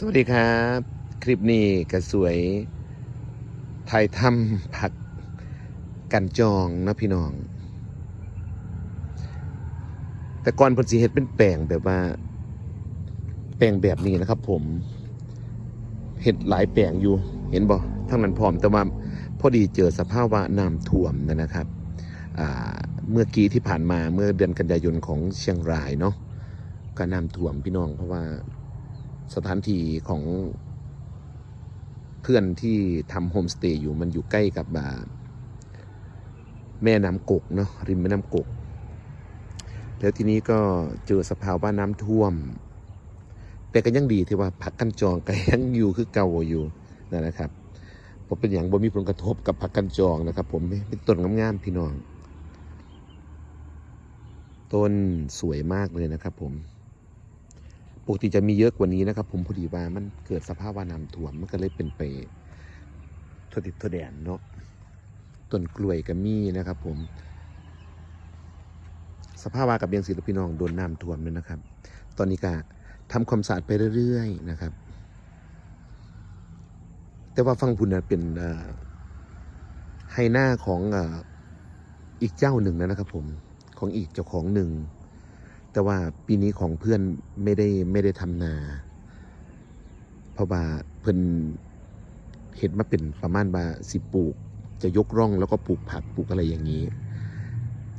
สวัสดีครับ คลิปนี้ก็สวยไทยทำผักกันจองนะพี่น้อง แต่ก่อนเพนสิเฮ็ดเป็นแปลงแบบว่า แปลงแบบนี้นะครับผมเฮ็ดหลายแปลงอยู่ เห็นบ่ทั้งนั้นพร้อมแต่ว่าพอดีเจอสภาพวะน้ำท่วมนะครับ เมื่อกี้ที่ผ่านมาเมื่อเดือนกันยายนของเชียงรายเนาะก็น้ำท่วมพี่น้องเพราะว่า สถานที่ของเพื่อนที่ทำโฮมสเตย์อยู่มันอยู่ใกล้กับแม่น้ำกกเนาะริมแม่น้ำกก แล้วทีนี้ก็เจอสภาวะน้ำท่วม แต่ก็ยังดีที่ว่าผักกันจองก็ยังอยู่คือเก่าอยู่นั่นนะครับผมเป็นอย่างบ่มีผลกระทบกับผักกันจองนะครับ ผมเป็นต้นงามๆพี่น้อง ต้นสวยมากเลยนะครับผม ปกติจะมีเยอะกว่านี้นะครับ ผมพอดีว่ามันเกิดสภาพว่าน้ำท่วมมันก็เลยเป็นไปทั่วทิศทั่วแดนเนาะต้นกล้วยก็มีนะครับ ผม สภาพว่ากับเบียงศิลปินน้องโดนน้ำท่วมเลยนะครับ ตอนนี้ก็ทำความสะอาดไปเรื่อยๆนะครับ แต่ว่าฟังพุนเป็นไฮหน้าของอีกเจ้าหนึ่งนะครับ ผมของอีกเจ้าของหนึ่ง แต่ว่าปีนี้ของเพื่อนไม่ได้ไม่ได้ทำนา เพราะว่าเพิ่นเห็นมาเป็นประมาณว่าสิปลูก จะยกร่องแล้วก็ปลูกผักปลูกอะไรอย่างนี้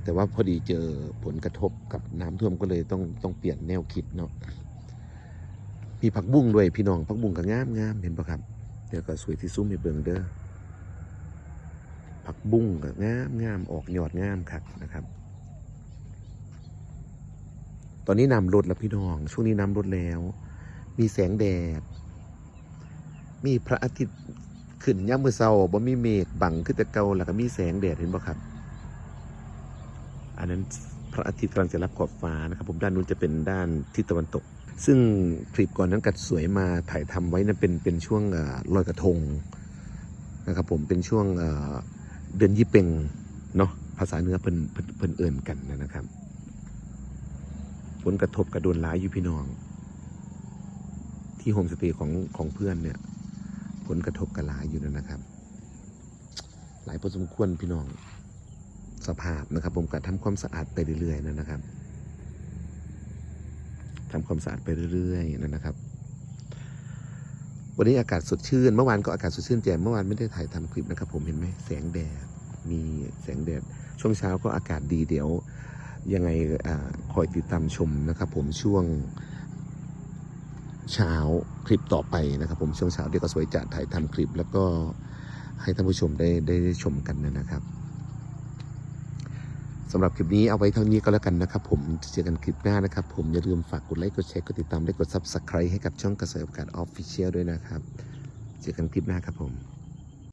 แต่ว่าพอดีเจอผลกระทบกับน้ำท่วมก็เลยต้องต้องเปลี่ยนแนวคิดเนาะมีผักบุ้งด้วยพี่น้องผักบุ้งก็งามงามเห็นปะครับ เดี๋ยวก็สวยที่ซุ้มให้เบิ่งเด้อผักบุ้งก็งามงามออกยอดงามครับนะครับ ตอนนี้น้ำลดแล้วพี่น้อง ช่วงนี้น้ำลดแล้ว มีแสงแดด มีพระอาทิตย์ขึ้นย่ามมือเศร้าบ่มีเมฆบังขึ้นแต่เก่าแล้วก็มีแสงแดดเห็นบ่ครับ อันนั้นพระอาทิตย์กำลังจะรับขอบฟ้านะครับ ผมด้านนู้นจะเป็นด้านทิศตะวันตก ซึ่งคลิปก่อนนั้นกัดสวยมาถ่ายทำไว้นั้นเป็นเป็นช่วงลอยกระทงนะครับผมเป็นช่วงเดือนยี่เปงเนาะภาษาเนื้อเพิ่นเพิ่นเพิ่นเอิ่นกันนะครับ ผลกระทบกระโดนร้ายอยู่พี่น้อง ที่โฮมสเตย์ของของเพื่อนเนี่ย ผลกระทบกระหลายอยู่นะครับ หลายพอสมควรพี่น้องสภาพนะครับ ผมก็ทำความสะอาดไปเรื่อยๆนะครับทำความสะอาดไปเรื่อยๆนะครับ วันนี้อากาศสดชื่น เมื่อวานก็อากาศสดชื่นแจ่มเมื่อวานไม่ได้ถ่ายทำคลิปนะครับ ผมเห็นไหมแสงแดดมีแสงแดดช่วงเช้าก็อากาศดีเดี๋ยว ยังไงอคอยติดตามชมนะครับผมช่วงเช้าคลิปต่อไปนะครับ ผมช่วงเช้าเดี๋ยวก็สวยจะถ่ายทำคลิป แล้วก็ให้ท่านผู้ชมได้ได้ชมกันนะครับสำหรับคลิปนี้เอาไว้เท่านี้ก็แล้วกันนะครับ ผมเจอกันคลิปหน้านะครับ ผมอย่าลืมฝากกดไลค์กดแชร์กดติดตามและกด Subscribe ให้กับช่องกระแสโอกาสออฟฟิเชียลด้วยนะครับ เจอกันคลิปหน้าครับผม